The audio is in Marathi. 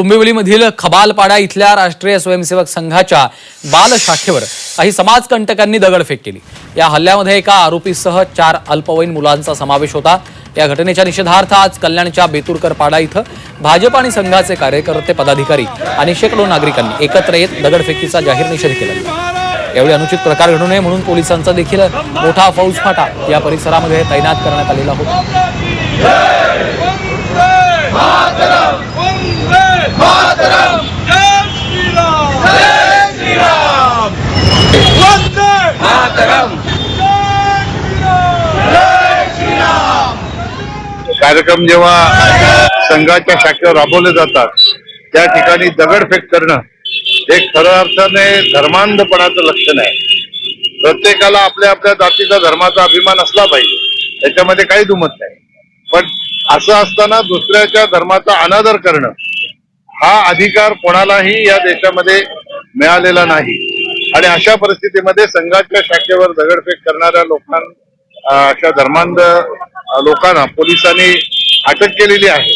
डोंबिवलीमधील खबालपाडा इथल्या राष्ट्रीय स्वयंसेवक संघाच्या बाल शाखेवर काही समाजकंटकांनी दगडफेक केली. या हल्ल्यामध्ये एका आरोपीसह चार अल्पवयीन मुलांचा समावेश होता. या घटनेच्या निषेधार्थ आज कल्याणच्या बेतुरकर पाडा इथं भाजप आणि संघाचे कार्यकर्ते पदाधिकारी आणि शेकडो नागरिकांनी एकत्र येत दगडफेकीचा जाहीर निषेध केला. यावेळी अनुचित प्रकार घडू नये म्हणून पोलिसांचा देखील मोठा फौजफाटा या परिसरामध्ये तैनात करण्यात आलेला होता. कार्यक्रम जेव्हा संघाच्या शाखेवर राबवले जातात त्या ठिकाणी दगडफेक करणं हे खऱ्या अर्थाने धर्मांधपणाचं लक्षण आहे. प्रत्येकाला आपल्या आपल्या जातीचा धर्माचा अभिमान असला पाहिजे त्याच्यामध्ये काही दुमत नाही. पण असं असताना दुसऱ्याच्या धर्माचा अनादर करणं हा अधिकार कोणालाही या देशामध्ये मिळालेला नाही. आणि अशा परिस्थितीमध्ये संघाच्या शाखेवर दगडफेक करणाऱ्या लोकांना अशा धर्मांध लोकांना पोलिसांनी अटक केलेली आहे.